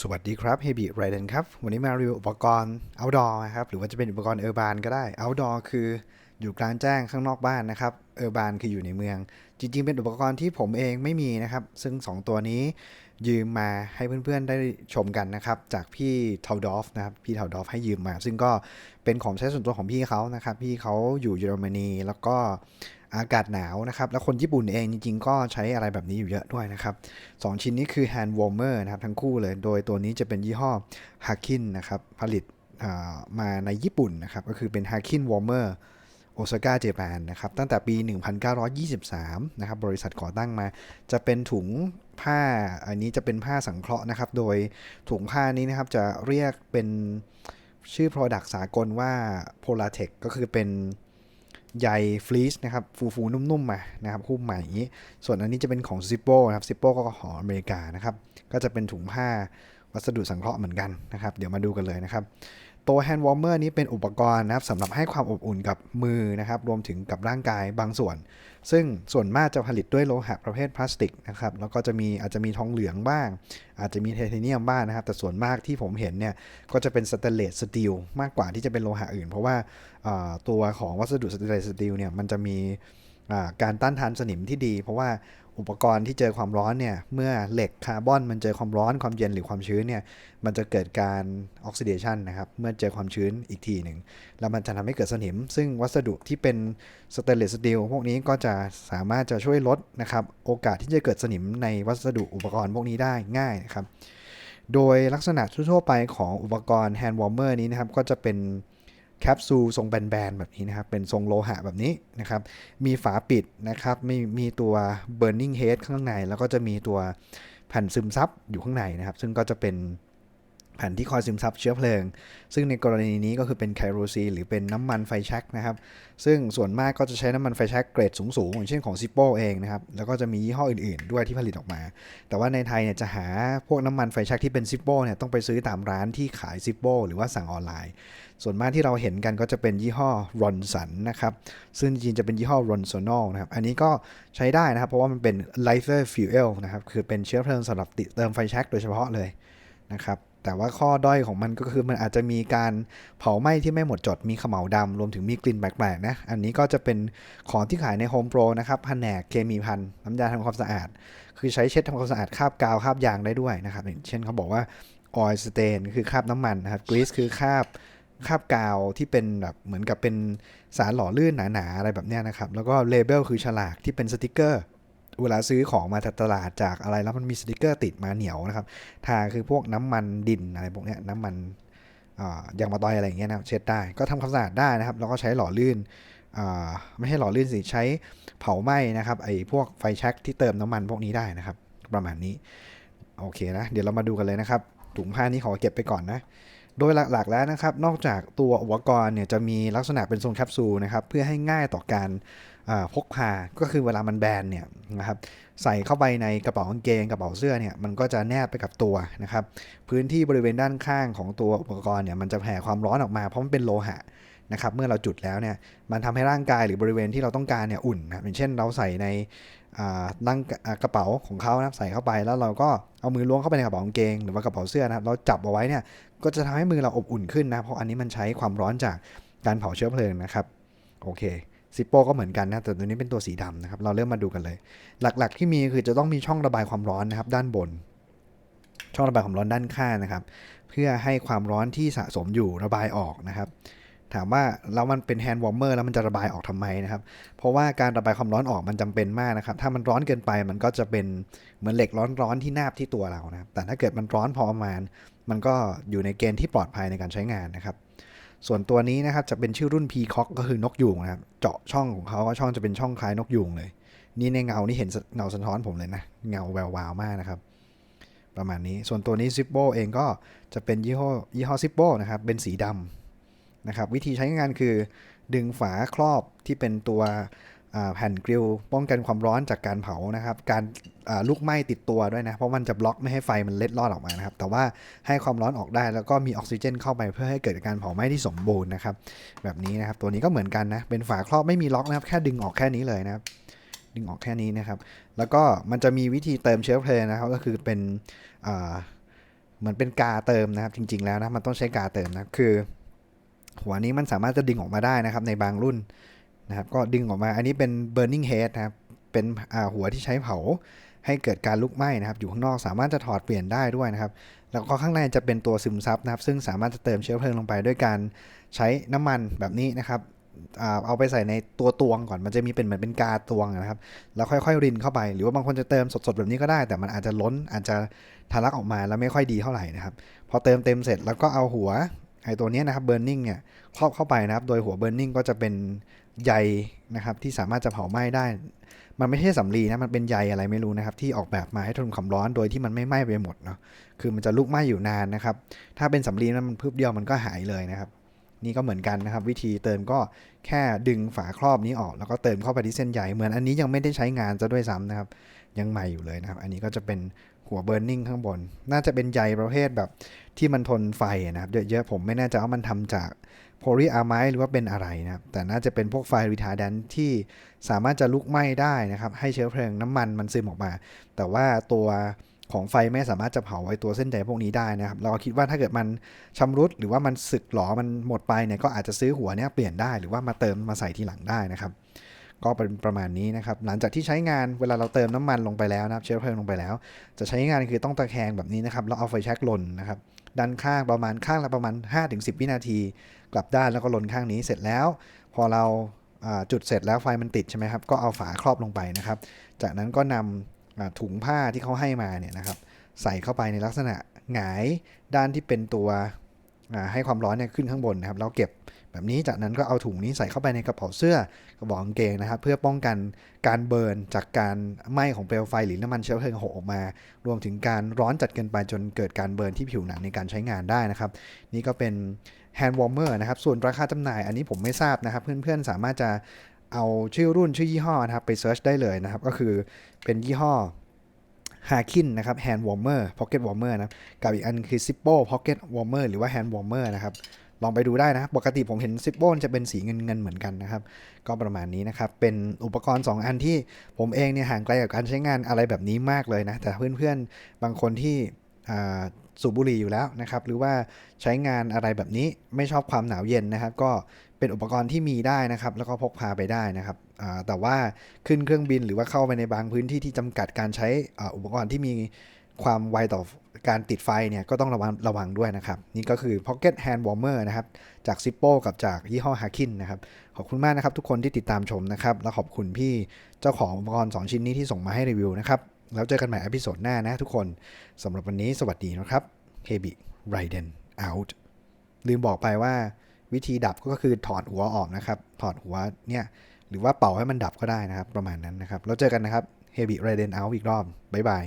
สวัสดีครับ h e b y r i d e n ครับ วันนี้มารีวิวอุปกรณ์ outdoor นะครับ หรือว่าจะเป็นอุปกรณ์ urban ก็ได้ outdoor คืออยู่กลางแจ้งข้างนอกบ้านนะครับ urban คืออยู่ในเมือง จริง ๆ เป็นอุปกรณ์ที่ผมเองไม่มีนะครับ ซึ่ง 2 ตัวนี้ยืมมาให้เพื่อนๆได้ชมกันนะครับ จากพี่เทาดอฟนะครับพี่เทาดอฟให้ยืมมา ซึ่งก็เป็นของใช้ส่วนตัวของพี่เขานะครับ พี่เขาอยู่เยอรมนีแล้วก็ อากาศหนาวนะครับ แล้วคนญี่ปุ่นเองจริงๆ ก็ใช้อะไรแบบนี้อยู่เยอะด้วยนะครับสองชิ้นนี้คือ hand warmer นะครับ ทั้งคู่เลย โดยตัวนี้จะเป็นยี่ห้อ Hakin นะครับ ผลิตมาในญี่ปุ่นนะครับ ก็คือเป็น Hakin warmer โอซาก้าเจแปนนะครับ ตั้งแต่ปี 1923 นะครับ บริษัทก่อตั้งมา จะเป็นถุงผ้า อันนี้จะเป็นผ้าสังเคราะห์นะครับ โดยถุงผ้านี้นะครับจะเรียกเป็นชื่อ Product สากลว่า p o l a t e c ก็คือเป็น ใยฟลีสนะครับฟูๆนุ่มๆมานะครับคู่ใหม่อย่างนี้ ส่วนอันนี้จะเป็นของซิปโปนะครับซิปโปก็ของอเมริกานะครับก็จะเป็นถุงผ้าวัสดุสังเคราะห์เหมือนกันนะครับ เดี๋ยวมาดูกันเลยนะครับ ตัว hand warmer นี้เป็นอุปกรณ์นะครับสำหรับให้ความอบอุ่นกับมือนะครับ รวมถึงกับร่างกายบางส่วน ซึ่งส่วนมากจะผลิตด้วยโลหะประเภทพลาสติกนะครับ แล้วก็จะมีอาจจะมีทองเหลืองบ้าง อาจจะมีไทเทเนียมบ้างนะครับ แต่ส่วนมากที่ผมเห็นเนี่ย ก็จะเป็นสเตนเลสสตีลมากกว่าที่จะเป็นโลหะอื่น เพราะว่าตัวของวัสดุสเตนเลสสตีลเนี่ยมันจะมี การต้านทานสนิมที่ดี เพราะว่าอุปกรณ์ที่เจอความร้อนเนี่ยเมื่อเหล็กคาร์บอนมันเจอความร้อนความเย็นหรือความชื้นเนี่ยมันจะเกิดการออกซิเดชันนะครับเมื่อเจอความชื้นอีกทีหนึ่งแล้วมันจะทำให้เกิดสนิม ซึ่งวัสดุที่เป็นสเตนเลสสตีลพวกนี้ก็จะสามารถจะช่วยลดนะครับโอกาสที่จะเกิดสนิมในวัสดุอุปกรณ์พวกนี้ได้ง่ายนะครับโดยลักษณะทั่วไปของอุปกรณ์ hand warmer นี้นะครับก็จะเป็น แคปซูลทรงแบนๆแบบนี้นะครับเป็นทรงโลหะแบบนี้นะครับมีฝาปิดนะครับมีมีตัว burning head ข้างใน แล้วก็จะมีตัวแผ่นซึมซับอยู่ข้างในนะครับ ซึ่งก็จะเป็น แผ่นที่คอยซึมซับเชื้อเพลิง ซึ่งในกรณีนี้ก็คือเป็นไคโรซีหรือเป็นน้ำมันไฟแช็กนะครับ ซึ่งส่วนมากก็จะใช้น้ำมันไฟแช็กเกรดสูงๆอย่างเช่นของ Zippo เองนะครับ แล้วก็จะมียี่ห้ออื่นๆ ด้วยที่ผลิตออกมา แต่ว่าในไทยเนี่ยจะหาพวกน้ำมันไฟแช็กที่เป็น Zippo เนี่ยต้องไปซื้อตามร้านที่ขาย Zippo หรือว่าสั่งออนไลน์ ส่วนมากที่เราเห็นกันก็จะเป็นยี่ห้อ Ronson นะครับ ซึ่งจริงๆจะเป็นยี่ห้อ Ronsonol นะครับ อันนี้ก็ใช้ได้นะครับ เพราะว่ามันเป็น lighter fuel นะครับ คือเป็นเชื้อเพลิงสำหรับติดเติมไฟแช็กโดยเฉพาะเลยนะครับ แต่ว่าข้อด้อยของมันก็คือมันอาจจะมีการเผาไหม้ที่ไม่หมดจด มีเขมเหลาดำรวมถึงมีกลิ่นแปลกๆนะ อันนี้ก็จะเป็นของที่ขายใน Home Pro นะครับแผนกเคมีพันน้ำยาทำความสะอาด คือใช้เช็ดทำความสะอาดคราบกาวคราบยางได้ด้วยนะครับอย่างเช่นเขาบอกว่า oil stain คือคราบน้ำมันนะครับ grease คือคราบคราบกาวที่เป็นแบบเหมือนกับเป็นสารหล่อลื่นหนาๆอะไรแบบเนี้ยนะครับ แล้วก็เลเบลคือฉลากที่เป็นสติกเกอร์ เวลาซื้อของมาจากตลาดจากอะไรแล้วมันมีสติกเกอร์ติดมาเหนียวนะครับทาคือพวกน้ำมันดินอะไรพวกนี้น้ำมันอ่ายางมะตอยอะไรอย่างเงี้ยนะเช็ดได้ก็ทำความสะอาดได้นะครับแล้วก็ใช้หล่อลื่นไม่ใช่หล่อลื่นสิใช้เผาไหม้นะครับไอ้พวกไฟแช็กที่เติมน้ำมันพวกนี้ได้นะครับ ประมาณนี้โอเคนะเดี๋ยวเรามาดูกันเลยนะครับถุงผ้านี้ขอเก็บไปก่อนนะโดยหลักๆแล้วนะครับ นอกจากตัวอุปกรณ์เนี่ยจะมีลักษณะเป็นทรงแคปซูลนะครับ เพื่อให้ง่ายต่อการ พกพา ก็คือเวลามันแบนเนี่ยนะครับใส่เข้าไปในกระเป๋ากางเกงกระเป๋าเสื้อเนี่ยมันก็จะแนบไปกับตัวนะครับพื้นที่บริเวณด้านข้างของตัวอุปกรณ์เนี่ยมันจะแผ่ความร้อนออกมาเพราะมันเป็นโลหะนะครับเมื่อเราจุดแล้วเนี่ยมันทำให้ร่างกายหรือบริเวณที่เราต้องการเนี่ยอุ่นนะอย่างเช่นเราใส่ในอ่าร่งกระเป๋าของเขานะใส่เข้าไปแล้วเราก็เอามือล้วงเข้าไปในกระเป๋ากางเกงหรือว่ากระเป๋าเสื้อนะเราจับเอาไว้เนี่ยก็จะทำให้มือเราอบอุ่นขึ้นนะเพราะอันนี้มันใช้ความร้อนจากการเผาเชื้อเพลิงนะครับโอเค ซิปโป้ก็เหมือนกันนะแต่ตัวนี้เป็นตัวสีดำนะครับ เราเริ่มมาดูกันเลย หลักๆที่มีคือจะต้องมีช่องระบายความร้อนนะครับ ด้านบน ช่องระบายความร้อนด้านข้างนะครับ เพื่อให้ความร้อนที่สะสมอยู่ระบายออกนะครับถามว่าแล้วมันเป็นแฮนด์วอร์มเมอร์แล้วมันจะระบายออกทำไมนะครับ เพราะว่าการระบายความร้อนออกมันจำเป็นมากนะครับ ถ้ามันร้อนเกินไปมันก็จะเป็นเหมือนเหล็กร้อนๆที่นาบที่ตัวเรานะครับ แต่ถ้าเกิดมันร้อนพอประมาณ มันก็อยู่ในเกณฑ์ที่ปลอดภัยในการใช้งานนะครับ ส่วนตัวนี้นะครับจะเป็นชื่อรุ่น Peacock ก็คือนกยูงนะครับ เจาะช่องของเขาก็ช่องจะเป็นช่องคล้ายนกยูงเลย นี่ในเงานี่เห็นเงาสะท้อนผมเลยนะ เงาแวววาวมากนะครับ ประมาณนี้ ส่วนตัวนี้ Zippo เองก็จะเป็นยี่ห้อยี่ห้อ Zippo นะครับ เป็นสีดำนะครับ วิธีใช้งานคือ ดึงฝาครอบที่เป็นตัวแผ่นกริลป้องกันความร้อนจากการเผานะครับ การ ลุกไหม้ติดตัวด้วยนะ เพราะมันจะบล็อกไม่ให้ไฟมันเล็ดลอดออกมานะครับ แต่ว่าให้ความร้อนออกได้แล้วก็มีออกซิเจนเข้าไปเพื่อให้เกิดการเผาไหม้ที่สมบูรณ์นะครับ แบบนี้นะครับ ตัวนี้ก็เหมือนกันนะ เป็นฝาครอบไม่มีล็อกนะครับ แค่ดึงออกแค่นี้เลยนะครับ ดึงออกแค่นี้นะครับ แล้วก็มันจะมีวิธีเติมเชื้อเพลิงนะครับ ก็คือเป็นเหมือนเป็นกาเติมนะครับ จริง ๆ แล้วนะมันต้องใช้กาเติมนะค,คือ หัวนี้มันสามารถจะดึงออกมาได้นะครับ ในบางรุ่นนะครับ ก็ดึงออกมา อันนี้เป็น burning head นะครับ เป็นหัวที่ใช้เผาให้เกิดการลุกไหม้นะครับอยู่ข้างนอกสามารถจะถอดเปลี่ยนได้ด้วยนะครับ แล้วก็ข้างในจะเป็นตัวซึมซับนะครับ ซึ่งสามารถจะเติมเชื้อเพลิงลงไปด้วยการใช้น้ำมันแบบนี้นะครับเอาไปใส่ในตัวตวงก่อนมันจะมีเป็นเหมือนเป็นกาตวงนะครับ แล้วค่อยๆรินเข้าไป หรือว่าบางคนจะเติมสดๆแบบนี้ก็ได้ แต่มันอาจจะล้นอาจจะทะลักออกมาแล้วไม่ค่อยดีเท่าไหร่นะครับ พอเติมเต็มเสร็จแล้วก็เอาหัวไอ้ตัวนี้นะครับ burning เนี่ยครอบเข้าไปนะครับ โดยหัว burning ก็จะเป็นใยนะครับที่สามารถจะเผาไหม้ได้ มันไม่ใช่สำลีนะมันเป็นใยอะไรไม่รู้นะครับ ที่ออกแบบมาให้ทนความร้อนโดยที่มันไม่ไหม้ไปหมดเนาะคือมันจะลุกไหม้อยู่นานนะครับ ถ้าเป็นสำลีนั้นมันพึบเดียวมันก็หายเลยนะครับ นี่ก็เหมือนกันนะครับ วิธีเติมก็แค่ดึงฝาครอบนี้ออก แล้วก็เติมเข้าไปที่เส้นใยเหมือนอันนี้ยังไม่ได้ใช้งานจะด้วยซ้ำนะครับ ยังใหม่อยู่เลยนะครับ อันนี้ก็จะเป็นหัวเบ r ร์นิ่งข้างบน น่าจะเป็นใยประเภทแบบที่มันทนไฟนะครับเยอะๆผมไม่แน่ใจว่ามันทำจาก โพลีอะไมด์หรือว่าเป็นอะไรนะครับแต่น่าจะเป็นพวกไฟรีทาร์แดนที่สามารถจะลุกไหม้ได้นะครับ ให้เชื้อเพลิงน้ำมันมันซึมออกมา แต่ว่าตัวของไฟไม่สามารถจะเผาไอ้ตัวเส้นใยพวกนี้ได้นะครับ เราคิดว่าถ้าเกิดมันชำรุดหรือว่ามันสึกหรอมันหมดไปเนี่ยก็อาจจะซื้อหัวเนี้ยเปลี่ยนได้หรือว่ามาเติมมาใส่ทีหลังได้นะครับ ก็เป็นประมาณนี้นะครับ หลังจากที่ใช้งานเวลาเราเติมน้ำมันลงไปแล้วนะครับ เชื้อเพลิงลงไปแล้ว จะใช้งานคือต้องตะแคงแบบนี้นะครับ แล้วเอาไฟแช็กลนนะครับด้านข้างประมาณข้างละประมาณ 5-10 วินาที กลับด้านแล้วก็ลนข้างนี้เสร็จแล้ว พอเราจุดเสร็จแล้วไฟมันติดใช่ไหมครับก็เอาฝาครอบลงไปนะครับ จากนั้นก็นำอ่าถุงผ้าที่เขาให้มาเนี่ยนะครับ ใส่เข้าไปในลักษณะหงายด้านที่เป็นตัว ให้ความร้อนเนี่ยขึ้นข้างบนนะครับแล้วเก็บแบบนี้จากนั้นก็เอาถุงนี้ใส่เข้าไปในกระเป๋าเสื้อกระบอกกางเกงนะครับ เพื่อป้องกันการเบิร์นจากการไหม้ของเปลวไฟหรือน้ำมันเชื้อเพลิงหกออกมา รวมถึงการร้อนจัดเกินไปจนเกิดการเบิร์นที่ผิวหนังในการใช้งานได้นะครับ นี่ก็เป็น hand warmer นะครับส่วนราคาจำหน่ายอันนี้ผมไม่ทราบนะครับ เพื่อนๆสามารถจะเอาชื่อรุ่นชื่อยี่ห้อนะครับไปเซิร์ชได้เลยนะครับ ก็คือเป็นยี่ห้อ ฮาคินนะครับ hand warmer pocket warmer นะครับกับอีกอันคือ Zippo pocket warmer หรือว่า hand warmer นะครับลองไปดูได้นะปกติผมเห็น Zippo จะเป็นสีเงินเงินเหมือนกันนะครับ ก็ประมาณนี้นะครับ เป็นอุปกรณ์ 2 อันที่ผมเองเนี่ยห่างไกลกับการใช้งานอะไรแบบนี้มากเลยนะ แต่เพื่อนๆ บางคนที่สูบบุหรี่อยู่แล้วนะครับ หรือว่าใช้งานอะไรแบบนี้ไม่ชอบความหนาวเย็นนะครับ ก็เป็นอุปกรณ์ที่มีได้นะครับ แล้วก็พกพาไปได้นะครับ แต่ว่าขึ้นเครื่องบินหรือว่าเข้าไปในบางพื้นที่ที่จำกัดการใช้อุปกรณ์ที่มีความไวต่อการติดไฟเนี่ยก็ต้องระวังระวังด้วยนะครับ นี่ก็คือ Pocket Hand Warmer นะครับ จาก Zippo กับจากยี่ห้อ Hakin นะครับ ขอบคุณมากนะครับทุกคนที่ติดตามชมนะครับ แล้วขอบคุณพี่เจ้าของอุปกรณ์ 2 ชิ้นนี้ที่ส่งมาให้รีวิวนะครับ แล้วเจอกันใหม่อพิโซดหน้านะทุกคนสำหรับวันนี้สวัสดีนะครับ k b r i d e n out ลืมบอกไปว่าวิธีดับก็คือถอดหัวออกนะครับ ถอดหัวเนี่ย หรือว่าเป่าให้มันดับก็ได้นะครับ ประมาณนั้นนะครับ แล้วเจอกันนะครับเฮบิไรเดนเอาอีกรอบบ๊ายบาย